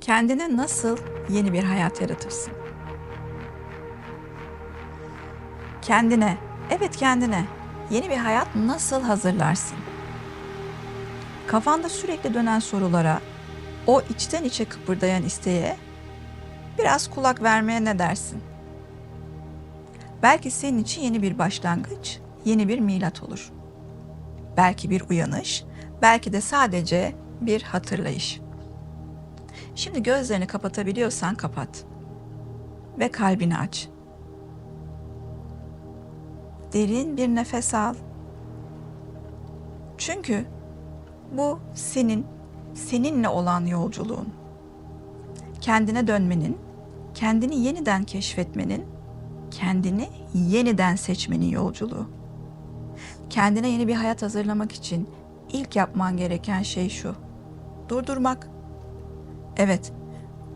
Kendine nasıl yeni bir hayat yaratırsın? Kendine, evet kendine yeni bir hayat nasıl hazırlarsın? Kafanda sürekli dönen sorulara, o içten içe kıpırdayan isteğe biraz kulak vermeye ne dersin? Belki senin için yeni bir başlangıç, yeni bir milat olur. Belki bir uyanış, belki de sadece bir hatırlayış. Şimdi gözlerini kapatabiliyorsan kapat. Ve kalbini aç. Derin bir nefes al. Çünkü bu senin, seninle olan yolculuğun. Kendine dönmenin, kendini yeniden keşfetmenin, kendini yeniden seçmenin yolculuğu. Kendine yeni bir hayat hazırlamak için ilk yapman gereken şey şu. Durdurmak. Evet,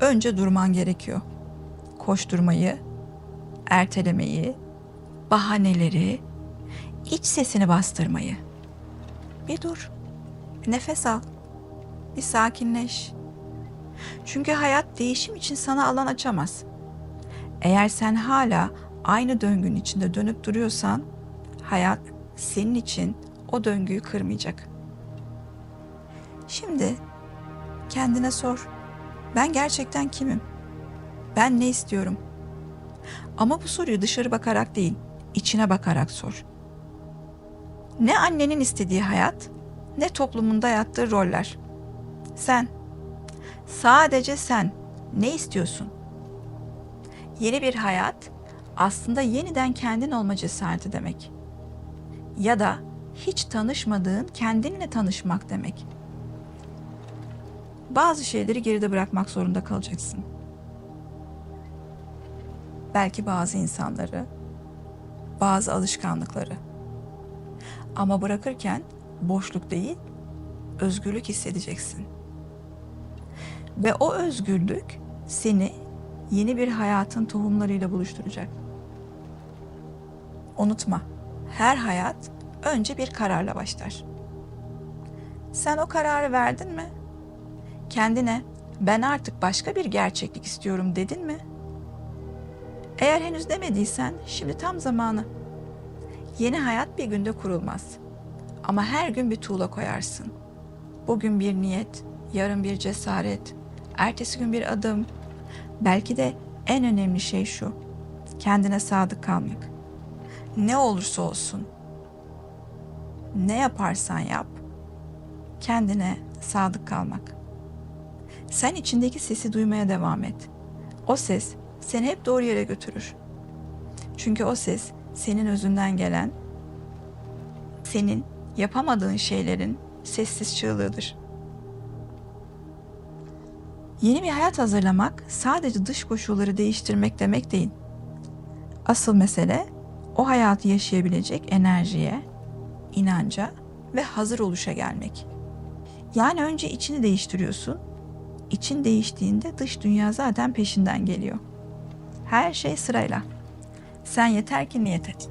önce durman gerekiyor. Koşturmayı, ertelemeyi, bahaneleri, iç sesini bastırmayı. Bir dur, nefes al, bir sakinleş. Çünkü hayat değişim için sana alan açamaz. Eğer sen hala aynı döngünün içinde dönüp duruyorsan, hayat senin için o döngüyü kırmayacak. Şimdi kendine sor. Ben gerçekten kimim? Ben ne istiyorum? Ama bu soruyu dışarı bakarak değil, içine bakarak sor. Ne annenin istediği hayat, ne toplumun dayattığı roller. Sen, sadece sen ne istiyorsun? Yeni bir hayat aslında yeniden kendin olma cesareti demek. Ya da hiç tanışmadığın kendinle tanışmak demek bazı şeyleri geride bırakmak zorunda kalacaksın. Belki bazı insanları, bazı alışkanlıkları. Ama bırakırken boşluk değil, özgürlük hissedeceksin. Ve o özgürlük seni yeni bir hayatın tohumlarıyla buluşturacak. Unutma, her hayat önce bir kararla başlar. Sen o kararı verdin mi? Kendine ben artık başka bir gerçeklik istiyorum dedin mi? Eğer henüz demediysen şimdi tam zamanı. Yeni hayat bir günde kurulmaz. Ama her gün bir tuğla koyarsın. Bugün bir niyet, yarın bir cesaret, ertesi gün bir adım. Belki de en önemli şey şu. Kendine sadık kalmak. Ne olursa olsun. Ne yaparsan yap. Kendine sadık kalmak. Sen içindeki sesi duymaya devam et. O ses seni hep doğru yere götürür. Çünkü o ses senin özünden gelen, senin yapamadığın şeylerin sessiz çığlığıdır. Yeni bir hayat hazırlamak sadece dış koşulları değiştirmek demek değil. Asıl mesele o hayatı yaşayabilecek enerjiye, inanca ve hazır oluşa gelmek. Yani önce içini değiştiriyorsun için değiştiğinde dış dünya zaten peşinden geliyor. Her şey sırayla. Sen yeter ki niyet et.